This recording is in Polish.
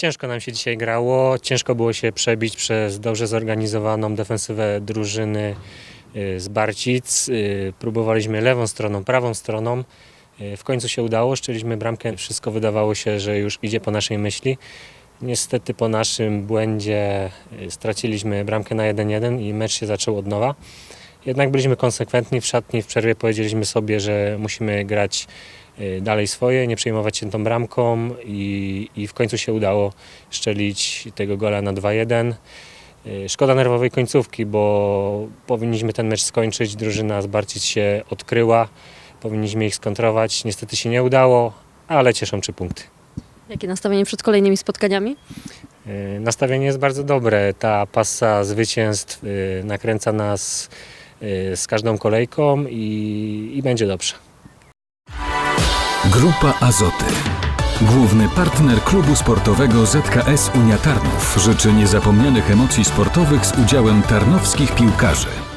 Ciężko nam się dzisiaj grało, ciężko było się przebić przez dobrze zorganizowaną defensywę drużyny y, z Barcic. Y, Próbowaliśmy lewą stroną, prawą stroną. Y, W końcu się udało, szczeliśmy bramkę, wszystko wydawało się, że już idzie po naszej myśli. Niestety po naszym błędzie straciliśmy bramkę na 1-1 i mecz się zaczął od nowa. Jednak byliśmy konsekwentni w szatni, w przerwie powiedzieliśmy sobie, że musimy grać y, dalej swoje, nie przejmować się tą bramką i, i w końcu się udało szczelić tego gola na 2-1. Y, Szkoda nerwowej końcówki, bo powinniśmy ten mecz skończyć. Drużyna z Barcic się odkryła, powinniśmy ich skontrować. Niestety się nie udało, ale cieszą trzy punkty. Jakie nastawienie przed kolejnymi spotkaniami? Y, Nastawienie jest bardzo dobre. Ta pasa zwycięstw nakręca nas z każdą kolejką i, i będzie dobrze. Grupa Azoty. Główny partner klubu sportowego ZKS Unia Tarnów życzy niezapomnianych emocji sportowych z udziałem tarnowskich piłkarzy.